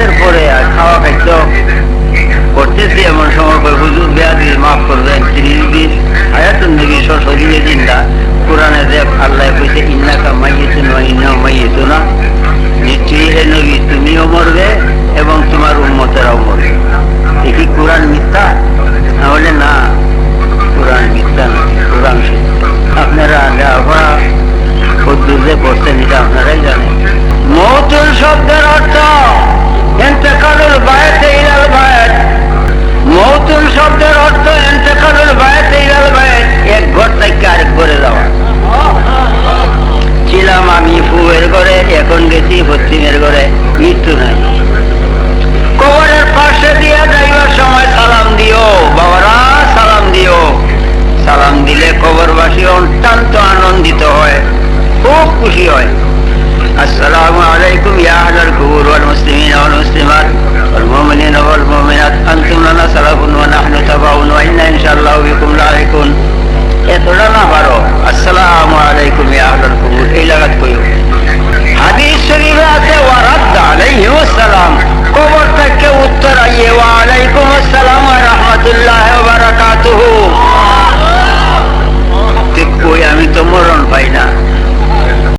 নামাজের পরে আর খাওয়া খাইত করতেছি এমন সময় করে হুজুর দেয়া দিয়ে মাফ করবেন তিরিশ দিন হায়াতুন দেবী সরস্বতী দিনটা কোরআনে দেব আল্লাহ কইছে, ইন্নাকা মাইয়েছে না ইন্না মাইয়েত না নিশ্চয়ই হে নবী, তুমিও মরবে এবং তোমার উন্মতেরাও মরবে। এটি কোরআন মিথ্যা? তাহলে না, কোরআন মিথ্যা না, কোরআন আপনারা আগে আবার কদ্দুর যে করছেন এটা আপনারাই জানেন। মতের শব্দ ঘরে মৃত্যু নাই। কবরের পাশে দিয়ে যাইবার সময় সালাম দিও। বাবারা, সালাম দিও। সালাম দিলে কবরবাসী অত্যন্ত আনন্দিত হয়, খুব খুশি হয়। આવી તો મોરણભાઈના